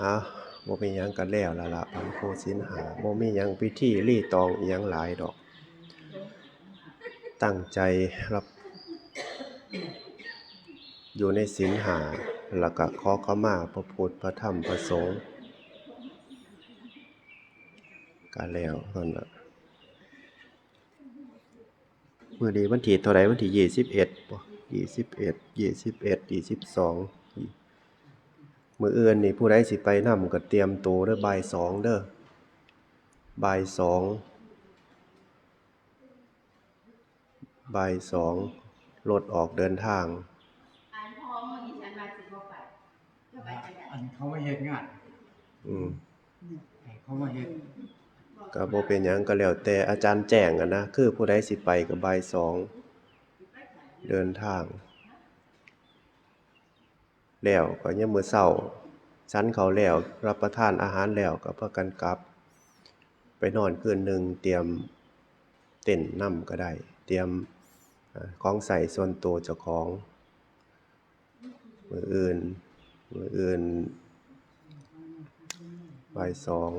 อ้าบ่มีหยังกันแล้วล่ะละพันโคสินหาบ่มีหยังพิธีรีตองอิหยังหลายดอก ตั้งใจรับ อยู่ในศีลหาแล้วก็ขอเข้ามาพระพุทธพระธรรมพระสงฆ์ก็แล้วกันล่ะมื้อนี้วันที่เท่าไรวันที่ยี่สิบเอ็ดบ่ยี่สิบเอ็ดยี่สิบเอ็ดยี่สิบสอง มื้ออื่นนี่ผู้ใดสิไปนำก็เตรียมตัวเด้อบ่ายสองเด้อบ่ายสองบ่ายสองรถออกเดินทางอ่านพร้อมมื้อนี้ฉันมาสิบ่ไปจะไปกันอันเขามาเฮ็ดงานอืมให้เขามาเฮ็ดก็บ่เป็นหยังก็แล้วแต่อาจารย์แจ้งอะนะ คือผู้ใดสิไปก็บ่ายสองเดินทาง แล้วก็ยามมื้อเช้าฉันเขาแล้วรับประทานอาหารแล้วก็พากันกลับ ไปนอนคืนหนึ่งเตรียมเต็นท์นำก็ได้ เตรียมของใส่ส่วนตัวเจ้าของมืออื่นมืออื่นบ่ายสอง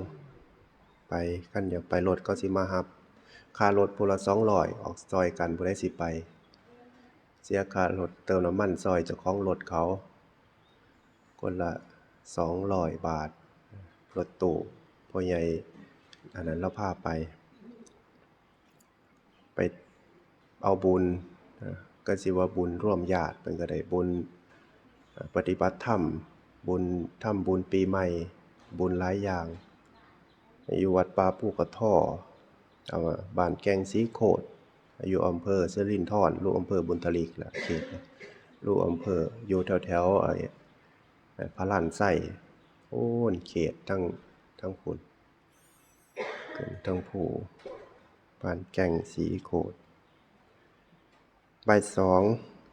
ไปคันอยากไปรถก็สิมารับค่ารถผู้ละ200อยออกซอยกันผู้ใดสิไป เสียค่ารถเติมน้ำมันซอยเจ้าของรถเขา คนละ200บาทรถตู้พ่อใหญ่อันนั้นเราพาไป ไปเอาบุญก็สิว่าบุญร่วมญาติเพิ่นก็ได้บุญปฏิบัติธรรมบุญทำบุญปีใหม่ บุญหลายอย่าง อยู่วัดป่าภูกระท่อเอาบ้านแกงสีโคดอยู่อำเภอสิรินธรลูกอำเภอบุญทลิกแหละเขตนะลูกอำเภออยู่แถวๆไอ้ไอ พระลานไส้โอ้นเขตทั้งทั้งพุ่นทั้งผู้บ้านแกงสีโคดใบสอง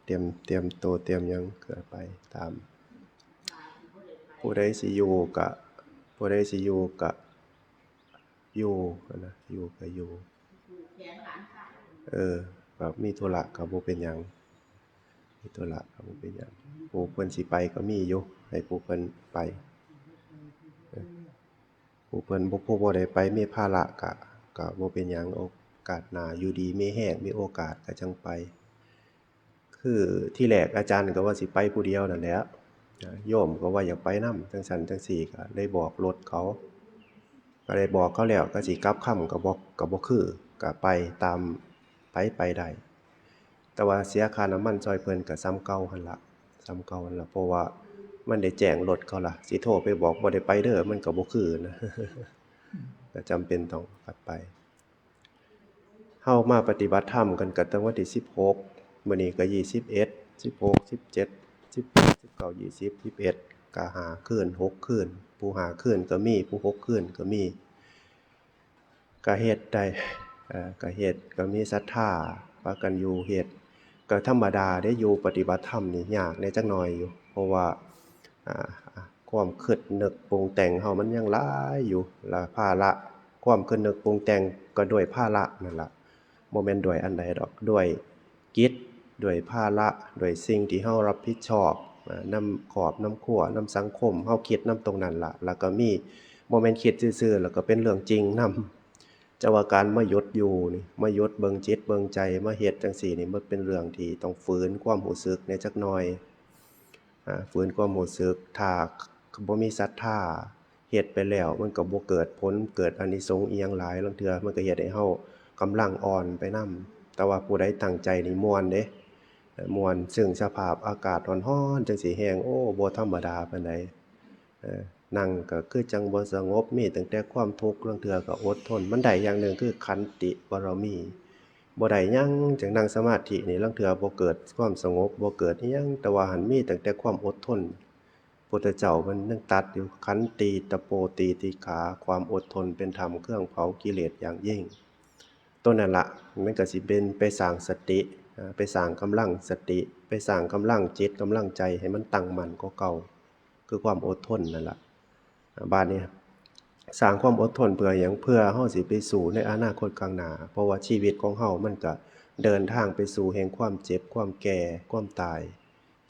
เตรียมเตรียมตัวเตรียมยังเกิดไปตาม ผู้ใดสิอยู่กะผู้ใดสิอยู่กะอยู่นะอยู่ก็อยู่เออแบบมีธุระก็บ่เป็นยังมีธุระก็บ่เป็นยังผู้เพิ่นสิไปก็มีอยู่ ให้ผู้เพิ่นไปผู้เพิ่นบ่ผู้บ่ได้ไปมีภาระก็ก็บ่เป็นหยังโอกาสหน้าอยู่ดีมีแรงมีโอกาสก็จังไป คือที่แรกอาจารย์ก็ว่าสิไปผู้เดียวนั่นแหละอ่าโยมก็ว่าอยากไปนำจังซั่นจังซี่ก็เลยบอกรถเขาก็ได้บอกเขาแล้วก็สิกลับคำก็บ่ก็บ่คือก็ไปตามไปไปได้แต่ว่าเสียค่าน้ำมันซอยเพิ่นก็ซ้ำเก่าหั่นละซ้ำเก่าหั่นละเพราะว่า มันได้แจ้งรถเขาล่ะสิโทรไปบอกบ่ได้ไปเด้อมันก็บ่คือนะก็จำเป็นต้องกลับไปเฮามาปฏิบัติธรรมกันก็ตั้งวันที่16มื้อนี้ก็21 16 17 18 19 20 21ก็หาคืน6คืนผู้หาคืนก็มีผู้หกคืนก็มีก็เฮ็ดได้เอ่อก็เฮ็ดก็มีศรัทธาพากันอยู่เฮ็ดก็ธรรมดาได้อยู่ปฏิบัติธรรมนี่ยากแหน่จักหน่อยอยู่เพราะว่า ความคิดนึกปรุงแต่งเฮามันยังหลายอยู่ละภาระความคิดนึกปรุงแต่งก็ด้วยภาระนั่นละบ่แม่นด้วยอันใดดอกด้วยกิจด้วยภาระด้วยสิ่งที่เฮารับผิดชอบอ่านำขอบนำครัวนำสังคมเฮาคิดนำตรงนั้นละแล้วก็มีบ่แม่นคิดซื่อๆแล้วก็เป็นเรื่องจริงนำจะว่าการมายดอยู่นี่มายดเบิงจิตเบิงใจมาเฮ็ดจังซี่นี่มันเป็นเรื่องที่ต้องฝืนความรู้สึกในจักหน่อย ฝืนความรู้สึกถ้าบ่มีศรัทธาเฮ็ดไปแล้ว มันก็บ่เกิดผลเกิดอานิสงส์อีหยังหลายลางเทื่อมันก็เฮ็ดให้เฮากำลังอ่อนไปนำแต่ว่าผู้ใดตั้งใจนี่ม่วนเด้ม่วนซึ่งสภาพอากาศร้อนๆจังสิแฮงโอ้บ่ธรรมดาปานใดนั่งก็คือจังบ่สงบมีตั้งแต่ความทุกข์ลางเทื่อก็อดทน มันได้อย่างหนึ่งคือขันติบารมี บ่ได้ยังจังนั่งสมาธินี่ลางเทือบ่เกิดความสงบบ่เกิดยังแต่ว่าหันมีตั้งแต่ความอดทนพุทธเจ้ามันยังตัดอยู่ขันติตะโปตีติขาความอดทนเป็นธรรมเครื่องเผากิเลสอย่างยิ่งตัวนั้นละมันก็สิเป็นไปสร้างสติไปสร้างกำลังสติ ไปสร้างกำลังจิตกำลังใจให้มันตั้งมั่นกว่าเก่า คือความอดทนนั่นละบ้านนี้ สร้างความอดทนเพื่อหยังเพื่อเฮาสิไปสู่ในอนาคตข้างหน้า เพราะว่าชีวิตของเฮามันก็เดินทางไปสู่แห่งความเจ็บ ความแก่ ความตาย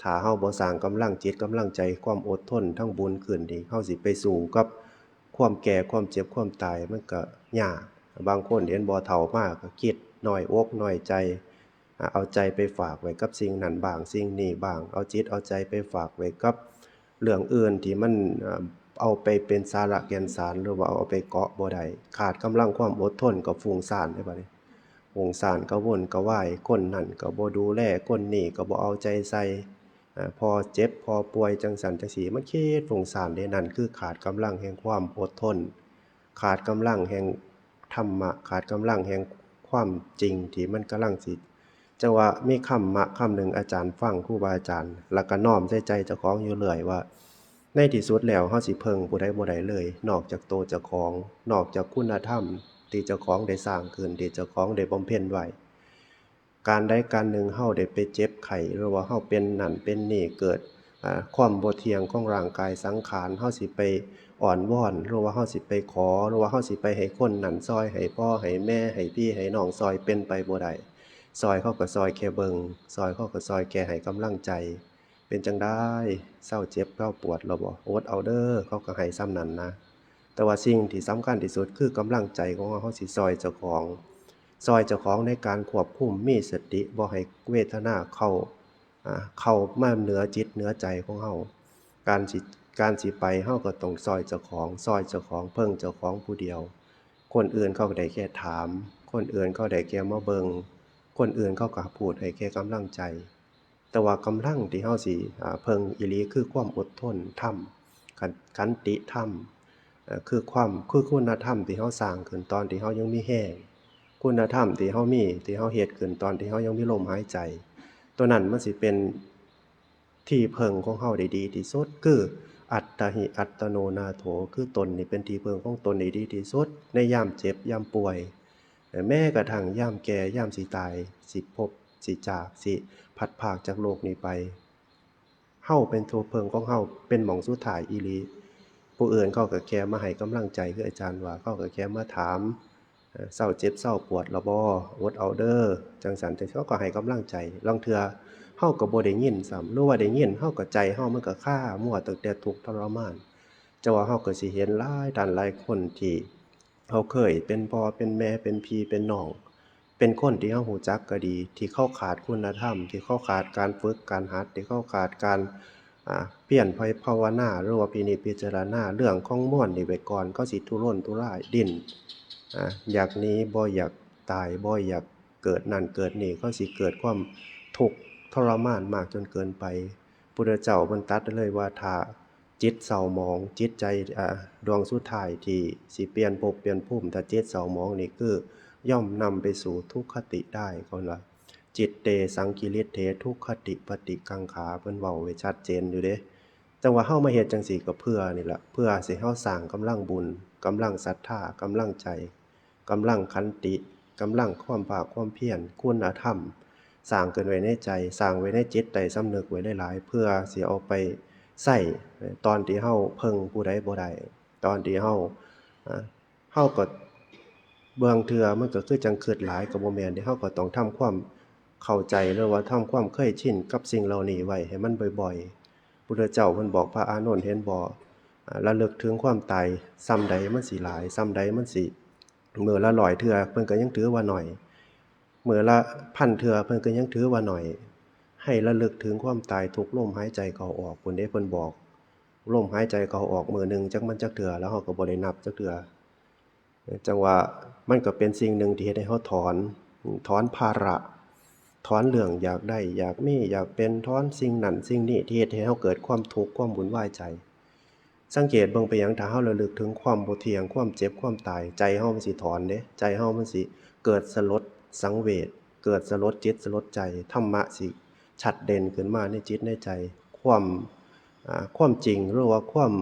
ถ้าเฮาบ่สร้างกำลังจิตกำลังใจความอดทนทั้งบุญขึ้นนี่เฮาสิไปสู้กับความแก่ความเจ็บความตายมันก็ยาก บางคนเห็นบ่เฒ่ามากก็คิดน้อยอกน้อยใจ เอาใจไปฝากไว้กับสิ่งนั้นบางสิ่งนี้บาง เอาจิตเอาใจไปฝากไว้กับเรื่องอื่นที่มันอ่ เอาไปเป็นสาระแกนสารหรือว่าเอาไปเกาะบ่ได้ขาดกำลังความอดทนก็ฟุ้งซ่านได้บัดนี้วงสารก็วนก็วายคนนั่นก็บ่ดูแลคนนี่ก็บ่เอาใจใส่พอเจ็บพอป่วยจังสันจังสีมันคิดวงสารเด้นั่นคือขาดกำลังแห่งความอดทน ขาดกำลังแห่งธรรมะขาดกำลังแห่งความจริงที่มันกำลังสิจังว่ามีคำมะคำหนึ่งอาจารย์ฟังครูบาอาจารย์ แล้วก็น้อมใส่ใจเจ้าของอยู่เรื่อยว่า ในที่สุดแล้วเฮาสิเพิ่งผู้ใดบ่ได้เลย นอกจากโตเจ้าของ นอกจากคุณธรรมที่เจ้าของได้สร้างขึ้นที่เจ้าของได้บำเพ็ญไว้การใดการหนึ่งเฮาได้ไปเจ็บไข้หรือว่าเฮาเป็นนั่นเป็นนี่เกิดความบ่เที่ยงของร่างกายสังขารเฮาสิไปอ่อนวอนหรือว่าเฮาสิไปขอหรือว่าเฮาสิไปให้คนนั่นซอยให้พ่อให้แม่ให้พี่ให้น้องซอยเป็นไปบ่ได้ซอยเขาก็ซอยแค่เบิงซอยเขาก็ซอยแค่ให้กำลังใจ เป็นจังได้เศร้าเจ็บเศร้าปวดแล้วบ่อดเอาเด้อเขาก็ให้ซ้ำนั้นนะ แต่ว่าสิ่งที่สำคัญที่สุดคือกำลังใจของเราสิซอยเจ้าของ ซอยเจ้าของในการควบคุมมีสติบ่ให้เวทนาเข้าเข้ามาเหนือจิตเหนือใจของเฮาการสิการสิไปเฮาก็ต้องซอยเจ้าของ ซอยเจ้าของ เพิ่งเจ้าของผู้เดียว คนอื่นเขาก็ได้แค่ถาม คนอื่นเขาได้แค่มาเบิงคนอื่นเขาก็พูดให้แค่กำลังใจ แต่ว่ากำลังที่เฮาสิอ่เพิ่งอีหลีคือความอดทนธรรมขันติธรรมคือความคือคุณธรรมที่เฮาสร้างขึ้นตอนที่เฮายังมีแรงคุณธรรมที่เฮามีที่เฮาเฮ็ดขึ้นตอนที่เฮายังมีลมหายใจ ตัวนั้นมันสิเป็นที่เพิงของเฮาได้ดีที่สุดคืออัตตหิอัตโนนาโถคือตนนี่เป็นที่เพิงของตนได้ดีที่สุดในยามเจ็บยามป่วย แม้กระทั่งยามแก่ยามสิตายสิพบ สิจากสิพัดพรากจากโลกนี้ไปเฮาเป็นตัวเพิงของเฮาเป็นหม่องสุดท้ายอีลีผู้อื่นเขาก็แค่มาให้กำลังใจคืออาจารย์ว่าเขาก็แค่มาถามเศร้าเจ็บเศร้าปวดละบ่อดเอาเด้อจังสันแต่เขาก็ให้กำลังใจลางเทื่อเฮาก็บ่ได้ยินซ้ำรือว่าได้ยินเฮาก็ใจเฮามันก็ค่ามั่วตั้งแต่ทุกทรมานจะว่าเฮาก็สิเห็นหลายท่านหลายคนที่เขาเคยเป็นพ่อเป็นแม่เป็นพี่เป็นน้อง เป็นคนที่เฮารู้จักก็ดี ที่เข้าขาดคุณธรรม ที่เข้าขาดการฝึกการหัด ที่เข้าขาดการเปลี่ยนไผภาวนาหรือว่าพินิจพิจารณาเรื่องของม่วนนี่ไว้ก่อนก็สิทุรนทุรายดิ้นอ่าอยากนี้บ่อยากตายบ่อยากเกิดนั่นเกิดนี่ก็สิเกิดความทุกข์ทรมานมากจนเกินไปพุทธเจ้าเพิ่นตรัสไว้เลยว่าถ้าจิตเศร้าหมองจิตใจดวงสุดท้ายที่สิเปลี่ยนภพเปลี่ยนภูมิถ้าจิตเศร้าหมองนี่คือ ย่อมนำไปสู่ทุกขติได้ก่อนว่าจิตเตสังกิริเททุกขติปฏิกังขาเพิ่นเว้าไว้ชัดเจนอยู่เด้แต่ว่าเฮามาเฮ็ดจังซี่ก็เพื่อนี่ล่ะเพื่อสิเฮาสร้างกำลังบุญกำลังศรัทธากำลังใจกำลังขันติกำลังความภาคความเพียรคุณธรรมสร้างเกินไว้ในใจสร้างไว้ในจิตใต้สำนึกไว้หลายๆเพื่อสิเอาไปใช้ตอนที่เฮาเพิ่งผู้ใดบ่ได้ตอนที่เฮาเฮาก็ บางเทื่อมันก็คือจังคิดหลายก็บ่แมนเดะเฮาก็ต้องทำความเข้าใจหรือว่าทำความเคยชินกับสิ่งเหล่านี้ไว้ให้มันบ่อยๆพุทธเจ้าเพิ่นบอกพระอานนท์เห็นบ่อ่าระลึกถึงความตายซ้ำใดมันสิหลายซ้ำใดมันสิมื้อละ100เทื่อเพิ่นก็ยังถือว่าหน้อยเมื้อละพันเทื่อเพิ่นก็ยังถือว่าหน้อย ให้ระลึกถึงความตายทุกลมหายใจเข้าออกพุ่นเด้เพิ่นบอกลมหายใจเข้าออกมือหนึ่งจักมันจักเทื่อแล้วเฮาก็บ่ได้นับจักเทื่อ จังว่ามันก็เป็นสิ่งหนึ่งที่เฮ็ดให้เราถอนถอนภาระถอนเรื่องอยากได้อยากมีอยากเป็นถอนสิ่งนั้นสิ่งนี้ที่เฮ็ดให้เราเกิดความทุกข์ความวุ่นวายใจ สังเกตเบิ่งไปหยังถ้าเราระลึกถึงความบ่เที่ยงความเจ็บความตาย ใจเรามันสิถอนเด้ใจเรามันสิเกิดสลดสังเวชเกิดสลดจิตสลดใจธรรมะสิชัดเด่นขึ้นมาในจิตในใจ ความความจริงหรือว่าความ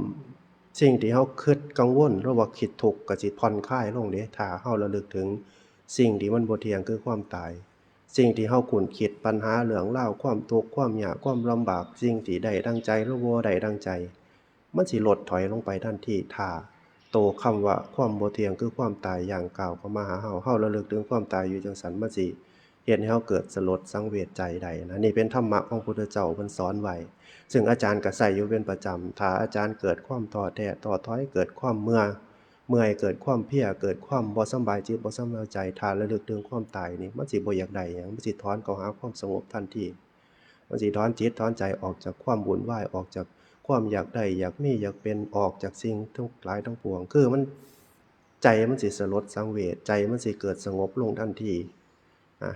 สิ่งที่เฮาคิดกังวลหรือว่าคิดทุกข์ก็สิผ่อนคลายลงเด้ถ้าเฮาระลึกถึง สิ่งที่มันบ่เที่ยงคือความตาย สิ่งที่เฮาคุ้นคิดปัญหาเรื่องราวความทุกข์ความยากความลำบาก สิ่งที่ได้ดังใจหรือบ่ได้ดังใจ มันสิลดถอยลงไปทันทีถ้าโตคำว่าความบ่เที่ยงคือความตายอย่างกล่าวเข้ามาหาเฮาเฮาระลึกถึงความตายอยู่จังซั่นมันสิ เฮ็ดให้เฮาเกิดสลดสังเวชใจใดนะนี่เป็นธรรมะของพุทธเจ้าเพิ่นสอนไว้ซึ่งอาจารย์ก็ใช้อยู่เป็นประจำถ้าอาจารย์เกิดความท้อแท้ท้อถอยเกิดความเมื่อเมื่อยเกิดความเพียเกิดความบ่สบายจิตบ่สบายใจถ้าระลึกถึงความตายนี่มันสิบ่อยากได้หยังมันสิถอนเข้าหาความสงบทันทีมันสิถอนจิตถอนใจออกจากความวุ่นวายออกจากความอยากได้อยากมีอยากเป็นออกจากสิ่งทั้งหลายทั้งปวง คือมันใจมันสิสลดสังเวชใจมันสิเกิดสงบลงทันที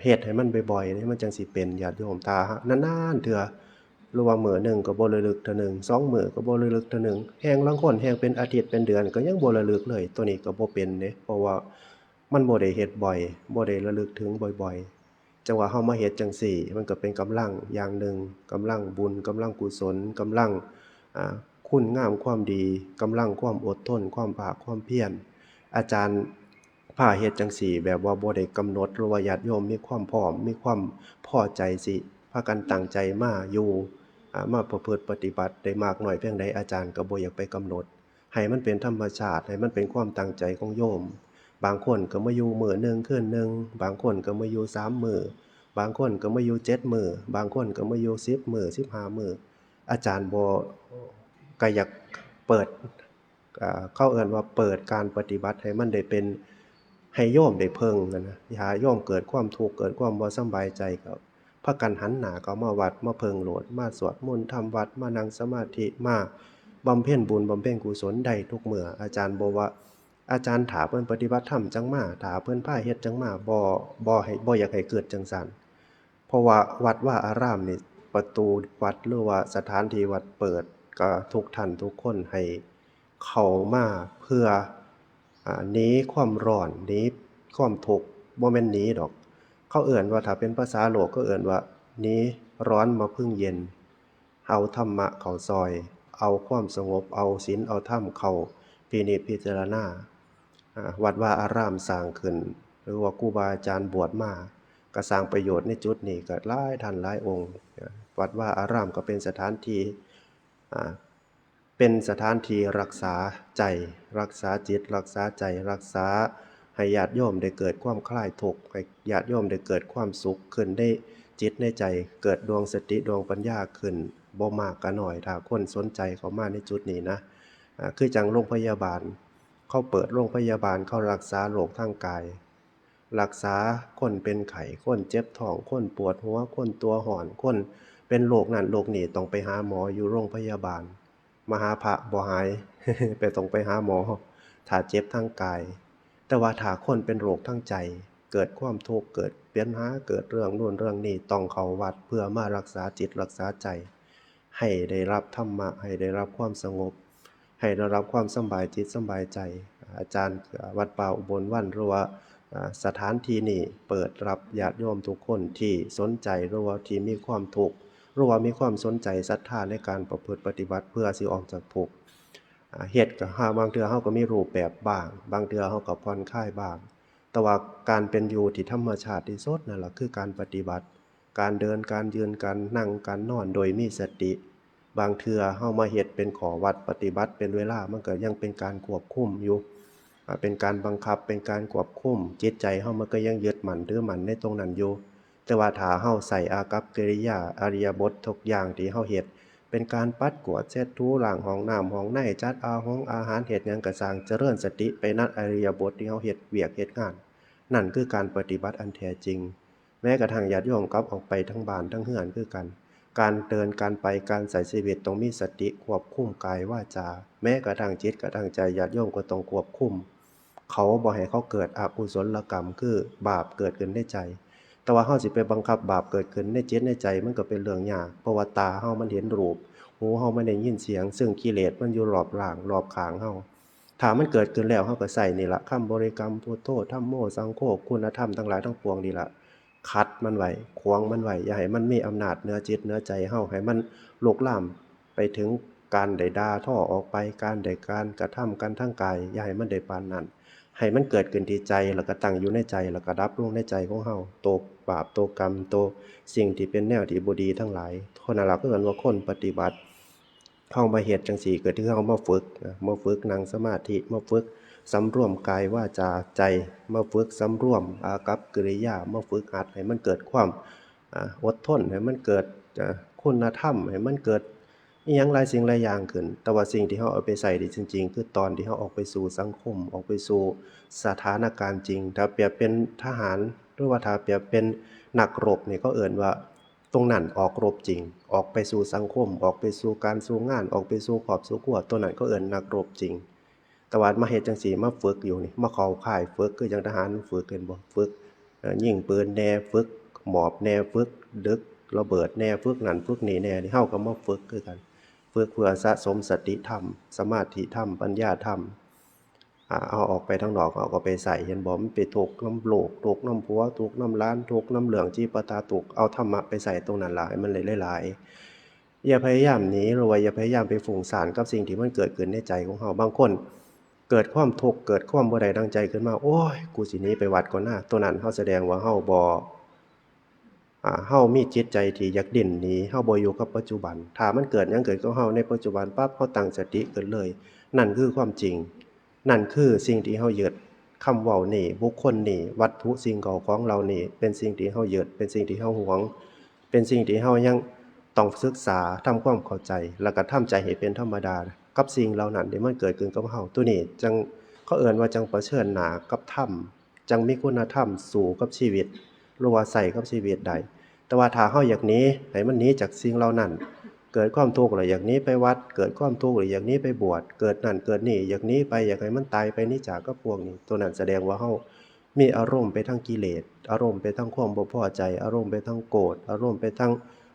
เฮ็ดให้มันบ่อยๆนี่มันจังสิเป็นญาติโยมตาฮะนานๆเทื่อหรือว่ามื้อหนึงก็บ่ระลึกเทื่อหนึงสองมื้อก็บ่ระลึกเทื่อหนึงแฮงลางคนแฮงเป็นอาทิตย์เป็นเดือนก็ยังบ่ระลึกเลย ตัวนี้ก็บ่เป็นเด้เพราะว่ามันบ่ได้เฮ็ดบ่อยบ่ได้ระลึกถึงบ่อยๆ จังหวะเฮามาเฮ็ดจังซี่ มันก็เป็นกำลังอย่างหนึ่งกำลังบุญกำลังกุศลกำลังอ่าคุณงามความดีกำลังความอดทน ความภาคความเพียรอาจารย์ พาเฮ็ดจังซี่ แบบว่าบ่ได้กำหนดหรือว่าญาติโยมมีความพร้อมมีความพอใจสิพากันตั้งใจมาอยู่มาประพฤติปฏิบัติได้มากน้อยเพียงใดอาจารย์ก็บ่อยากไปกำหนด ให้มันเป็นธรรมชาติให้มันเป็นความตั้งใจของโยม บางคนก็มาอยู่มือหนึ่งคืนหนึ่งบางคนก็มาอยู่สามมือบางคนก็มาอยู่เจ็ดมือบางคนก็มาอยู่สิบมือสิบห้ามืออาจารย์บ่ก็อยากเปิดเขาเอิ้นว่าเปิดการปฏิบัติให้มันได้เป็น ให้โยมได้เพิ่งนั่นะอย่าโยมเกิดความทุกข์เกิดความบ่สบายใจก็พากันหันหนาเข้ามาวัดมาเพิ่งโหลดมาสวดมนต์ทำวัดมานั่งสมาธิมาบำเพ็ญบุญบำเพ็ญกุศลได้ทุกเมื้ออาจารย์บ่ว่าอาจารย์ถาเพิ่อนปฏิบัติธรรมจังมาถาเพิ่อนพาเฮ็ดจังมาบ่บ่ให้บ่อยากให้เกิดจังซั่นเพราะว่าวัดว่าอารามนี่ประตูวัดหรือว่าสถานที่วัดเปิดก็ทุกท่านทุกคนให้เข้ามาเพื่อ หนีความร้อนหนีความทุกข์บ่แม่นหนีดอก เขาเอิ้นว่าถ้าเป็นภาษาโลกก็เอิ้นว่าหนีร้อนมาพึ่งเย็น เอาธรรมะเขาซอย เอาความสงบเอาศีลเอาธรรมเขาพินิจพิจารณาอ่าวัดว่าอารามสร้างขึ้น หรือว่าครูบาอาจารย์บวชมาก็สร้างประโยชน์ในจุดนี้ก็หลายท่านหลายองค์ วัดว่าอารามก็เป็นสถานที่ เป็นสถานที่รักษาใจ รักษาจิต รักษาใจ รักษาให้ญาติโยมได้เกิดความคลายทุกข์ให้ญาติโยมได้เกิดความสุขขึ้นได้จิตในใจ เกิดดวงสติดวงปัญญาขึ้นบ่มากก็น้อยถ้าคนสนใจเขามาในจุดนี้นะคือจังโรงพยาบาล เขาเปิดโรงพยาบาลเขารักษาโรคทางกาย รักษาคนเป็นไข้คนเจ็บท้องคนปวดหัวคนตัวหอนคนเป็นโรคนั้นโรคนี้ต้องไปหาหมออยู่โรงพยาบาล มาหาพระบ่หายไปต้องไปหาหมอถ้าเจ็บทางกาย แต่ว่าถ้าคนเป็นโรคทางใจ เกิดความทุกข์เกิดเปลี่ยนหาเกิดเรื่องนู่นเรื่องนี้ต้องเข้าวัดเพื่อมารักษาจิตรักษาใจ ให้ได้รับธรรมะให้ได้รับความสงบ ให้ได้รับความสบายจิตสบายใจ อาจารย์วัดป่าอุบลวันหรือว่าสถานที่นี้เปิดรับญาติโยมทุกคนที่สนใจหรือว่าที่มีความทุกข์ รือว่ามีความสนใจศรัทธาในการประพฤติปฏิบัติเพื่อสิออกจากทุกเฮ็ดก็หาบางเทือเฮาก็มีรูปแบบบ้าง บางเทือเฮาก็ผ่อนคลายบ้าง แต่ว่าการเป็นอยู่ที่ธรรมชาติที่สุดนั่นล่ะคือการปฏิบัติ การเดินการยืนการนั่งการนอนโดยมีสติ บางเทือเฮามาเฮ็ดเป็นขอวัดปฏิบัติเป็นเวลามันก็ยังเป็นการควบคุมอยู่เป็นการบังคับเป็นการควบคุมจิตใจเฮามันก็ยังยึดมั่นถือมั่นในตรงนั้นอยู่ แต่ว่าถ้าเฮาใส่อากัปกิริยาอริยบททุกอย่างที่เฮาเฮ็ดเป็นการปัดกวาดเช็ดถูล้างห้องน้ำห้องในจัดอาหงอาหารเฮ็ดหยังก็สร้างเจริญสติไปนัดอริยบทที่เฮาเฮ็ดเวียกเฮ็ดงาน นั่นคือการปฏิบัติอันแท้จริง แม้กระทั่งญาติโยมกลับออกไปทั้งบ้านทั้งเฮือนคือกัน การเดินการไปการใส่ชีวิตต้องมีสติควบคุมกายว่าจาแม้กระทั่งจิตกระทั่งใจญาติโยมก็ต้องควบคุมเขาบ่ให้เขาเกิดอกุศลกรรมคือบาปเกิดขึ้นในใจ แต่ว่าเฮาสิไปบังคับบาปเกิดขึ้นในจิตในใจมันก็เป็นเรื่องยากเพราะว่าตาเฮามันเห็นรูปหูเฮามันได้ยินเสียง ซึ่งกิเลสมันอยู่รอบร่างรอบข้างเฮาถ้ามันเกิดขึ้นแล้วเฮาก็ใส่นี่ละคำบริกรรมพุทโธธัมโมสังโฆคุณธรรมทั้งหลายทั้งปวงนี่ละคัดมันไว้ขวางมันไว้อย่าให้มันมีอำนาจเหนือจิตเหนือใจเฮาให้มันลุกลามไปถึงการได้ด่าท่อออกไปการได้การกระทำกันทางกายอย่าให้มันได้ปานนั้น ให้มันเกิดขึ้นที่ใจแล้วก็ตั้งอยู่ในใจแล้วก็ดับลงในใจของเฮาโตบาปโตกรรมโตสิ่งที่เป็นแนวที่บ่ดีทั้งหลายคนนั้นล่ะก็เอิ้นว่าคนปฏิบัติเฮามาเฮ็ดจังซี่ก็คือเฮามาฝึกมาฝึกนั่งสมาธิมาฝึกสำรวมกายว่าจาใจมาฝึกสำรวมอากับกิริยามาฝึกหัดให้มันเกิดความอดทนให้มันเกิดคุณธรรมให้มันเกิด อิหยังหลายสิ่งหลายอย่างขึ้น แต่ว่าสิ่งที่เฮาเอาไปใส่ได้จริง ๆ คือตอนที่เฮาออกไปสู่สังคม ออกไปสู่สถานการณ์จริง ถ้าเปรียบเป็นทหาร หรือว่าถ้าเปรียบเป็นนักรบนี่ก็เอิ้นว่าตรงนั้นออกรบจริง ออกไปสู่สังคม ออกไปสู่การสู่งาน ออกไปสู่ครอบสู่ครัวตัวนั้นก็เอิ้นนักรบจริงตว่ามาเฮ็ดจังซี่มาฝึกอยู่นี่มาเข้าค่ายฝึกคือจังทหารฝึกกันบ่ฝึกเอ่อยิงปืนแน่ฝึกหมอบแน่ฝึกดึกระเบิดแน่ฝึกนั่นฝึกนี่แน่นี่เฮาก็มาฝึกคือกัน ฝึกเพื่อสะสมสติธรรม สมาธิธรรม ปัญญาธรรมเอาออกไปทางนอกเอาก็ไปใส่เห็นบ่มันไปทุกข์นำโลกทุกข์นำผัวทุกข์นำหลานทุกข์นำเรื่องจีปาตุกเอาธรรมะไปใส่ตรงนั้นหล่ะให้มันหลายๆอย่าพยายามหนีหรือว่าอย่าพยายามไปฟุ้งซ่านกับสิ่งที่มันเกิดขึ้นในใจของเฮาบางคน เกิดความทุกข์เกิดความบ่ได้ดังใจขึ้นมาโอ้ยกูสินี้ไปวัดก่อนหนะตัวนั้นเฮาแสดงว่าเฮาบ่ อ่าเฮามีจิตใจที่อยากดิ้นหนีเฮาบ่อยู่กับปัจจุบัน ถ้ามันเกิดหยังเกิดกับเฮาในปัจจุบันปั๊บเฮาตั้งสติขึ้นเลย นั่นคือความจริง นั่นคือสิ่งที่เฮายึดคำเว้านี่ บุคคลนี่ วัตถุสิ่งเก่าของเรานี่ เป็นสิ่งที่เฮายึดเป็นสิ่งที่เฮาหวง เป็นสิ่งที่เฮายังต้องศึกษาทำความเข้าใจ แล้วก็ทำใจให้เป็นธรรมดา กับสิ่งเหล่านั้นที่มันเกิดขึ้นกับเฮาตัวนี้จังเขาเอิ้นว่าจังเผชิญหนากับธรรมจังมีคุณธรรมสู่กับชีวิต หรือว่าใส่กับชีวิตได้แต่ว่าถ้าเฮาอย่ากหนีให้มันหนีจากสิ่งเหล่านั้น เกิดความทุกข์แล้วอย่ากหนีไปวัด เกิดความทุกข์หรืออย่ากหนีไปบวช เกิดนั่นเกิดนี่อย่ากหนีไปอยากให้มันตายไปนี่จากกับพวกนี้ ตัวนั้นแสดงว่าเฮามีอารมณ์ไปทางกิเลส อารมณ์ไปทางความบ่พอใจ อารมณ์ไปทางโกรธ อารมณ์ไปทาง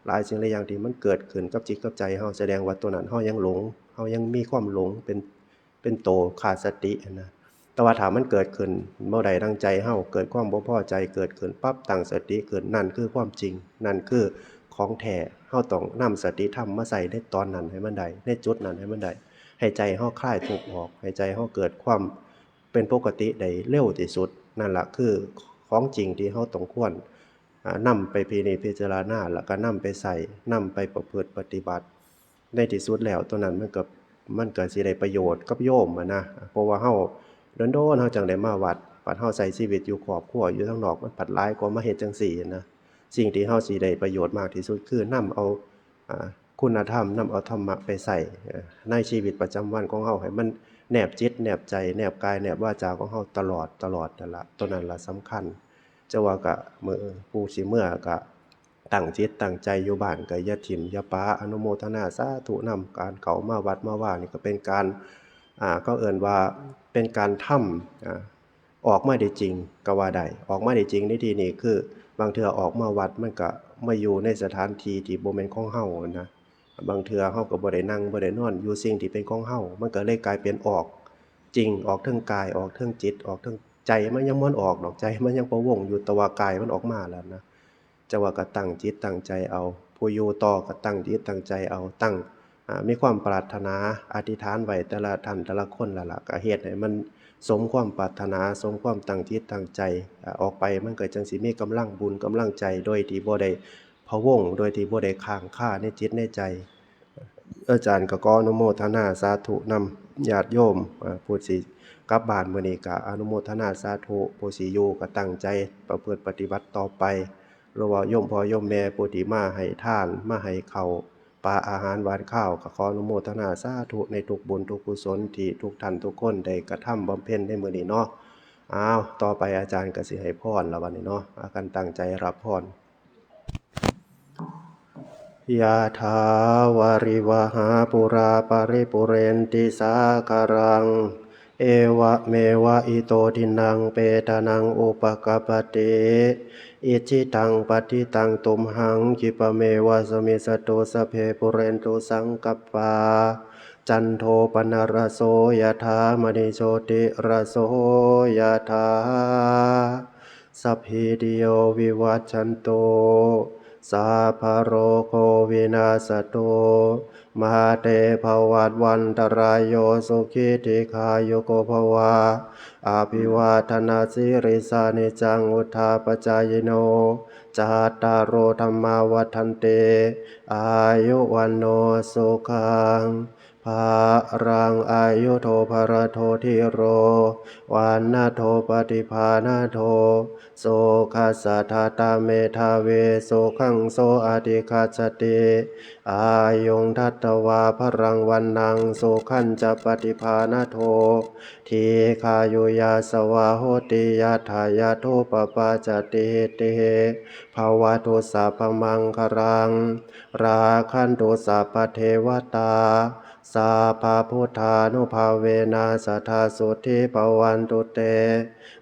หลายสิ่งหลายอย่างที่มันเกิดขึ้นกับจิตกับใจเฮาแสดงว่าตัวนั้นเฮายังหลง เฮายังมีความหลงเป็นเป็นโตขาดสติอะนะ แต่ว่าถามมันเกิดขึ้นเมื่อใดดังใจเฮาเกิดความบ่พอใจเกิดขึ้นปั๊บตั้งสติขึ้นนั่นคือความจริง นั่นคือของแท้เฮาต้องนำสติธรรมมาใส่ในตอนนั้นให้มันได้ในจุดนั้นให้มันได้ให้ใจเฮาคลายทุกข์ออกให้ใจเฮาเกิดความเป็นปกติได้เร็วที่สุด นั่นละคือของจริงที่เฮาต้องควรอ่าไปพินิจพิจารณาแล้วก็นำไปใส่นำไปประพฤติปฏิบัติในที่สุดแล้วตัวนั้นมันก็มันเก็สิได้ประโยชน์กับโยมนะเพราะว่าเฮา โดนๆเฮาจังได้มาวัดปัดเฮาใช้ชีวิตอยู่ครอบครัวอยู่ข้างนอกมันปัดหลายกว่ามาเฮ็ดจังซี่นะสิ่งที่เฮาสิได้ประโยชน์มากที่สุดคือนำเอาอ่าคุณธรรมนำเอาธรรมะไปใส่ในชีวิตประจำวันของเฮาให้มันแนบจิตแนบใจแนบกายแนบวาจาของเฮาตลอดตลอดนั่นละตัวนั้นละสำคัญจะว่าก็มื้อผู้สิเมื่อก็ตั้งจิตตั้งใจอยู่บ้านก็อย่าถิ่มย่าปาอนุโมทนาสาธุนำการเข้ามาวัดมาว่านี่ก็เป็นการ ก็เอินว่าเป็นการทำออกมาได้จริงก็ว่าได้ออกมาได้จริงในที่นี้คือบางเทื่อออกมาวัดมันก็มาอยู่ในสถานที่ที่บ่แม่นของเฮานะบางเทื่อเฮาก็บ่ได้นั่งบ่ได้นอน อยู่สิ่งที่เป็นของเฮามันก็เลยกลายเป็นออกจริงออกเทิงกายออกเทิงจิต ออกเทิงใจมันยังบ่ออกดอกใจ มันยังบ่วงอยู่ต่ว่ากายมันออกมาแล้วนะจะว่าก็ตั้งจิตตั้งใจเอาผู้อยู่ต่อก็ตั้งจิตตั้งใจเอาตั้ง มีความปรารถนาอธิษฐานไว้แต่ละท่านแต่ละคนล้วล่ะก็เฮ็ดให้มันสมความปรารถนาสมความตั้งจิตตั้งใจออกไปมันเก็จังสิมีกำลังบุญกำลังใจโดยที่บ่ได้พะวงโดยที่บ่ได้ค้างค่าในจิตในใจ อาจารย์ก็ขออนุโมทนาสาธุนำญาติโยมผู้สิกลับบ้านมื้อนี้ก็อนุโมทนาสาธุผู้สิอยู่ก็ตั้งใจประพฤติปฏิบัติต่อไปรือว่าโยมพ่อโยมแม่ผู้ที่มาให้ทานมาให้เข้า ปลาอาหารหวานข้าวก็ขออนุโมทนาสาธุในทุกบุญทุกกุศลที่ทุกท่านทุกคนได้กระทำบำเพ็ญในมื้อนี้เนาะอ้าวต่อไปอาจารย์ก็สิให้พรละวันนี้เนาะอาการตั้งใจรับพรยะถาวาริวหาปุราปริปุเรนติสาการัง เอวะเมวะอิโตทินังเปตานังอุปกปปติอิจิตังปฏิตังตุมหังคิปะเมวะสมิสตุสพเพปุเรนตุสังกปาจันโทปนรโสยะถามณิโชติรโสยะถาสัพพิติโยวิวัชชันโตสาพาโรโควินาสตุ มาเตภวัตวันตรายโยสุขิติขายุโกภวาอาภิวาธนาสิริสานิจังอุทาปจายโนจาตารโรธรรมาวัฒนเต อายุวันโนสุขัง ภารังอายุโทภรโททิโรวันนาโทปฏิภาณาโทโสคัสสะทาตาเมทาเวโสขังโสอาติคัสติอายุงทัตวาพรังวันนังโสขันจะปฏิภาณาโททีคายุยาสวาโหติยาทายาโทปปาจติเตภาวะโทสัพมังคารัง ราคันโทสัพพเทวตา สาภาพุทธานุภาเวนะสัทธาสุธิปวันตุเต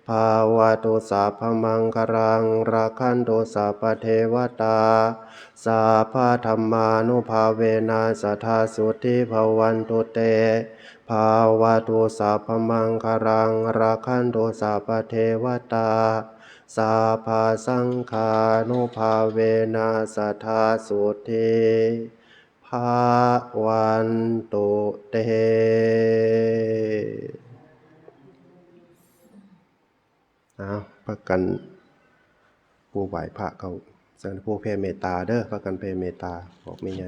ภาวะตุสัพมังคารังราคันโทสัพพเทวตา สาภาธรรมานุภาเวนะสัทธาสุธิภวันตุเต ภาวะตุสัพมังคารังราคันโทสัพพเทวตาสาภาสังฆานุภาเวนะสัทธาสุธิ ภาวันตุเต เอาพระกันผู้ไหวพระเขาเสนผู้เพเมตตาเด้อพระกันเพเมตตาบอกไม่ไง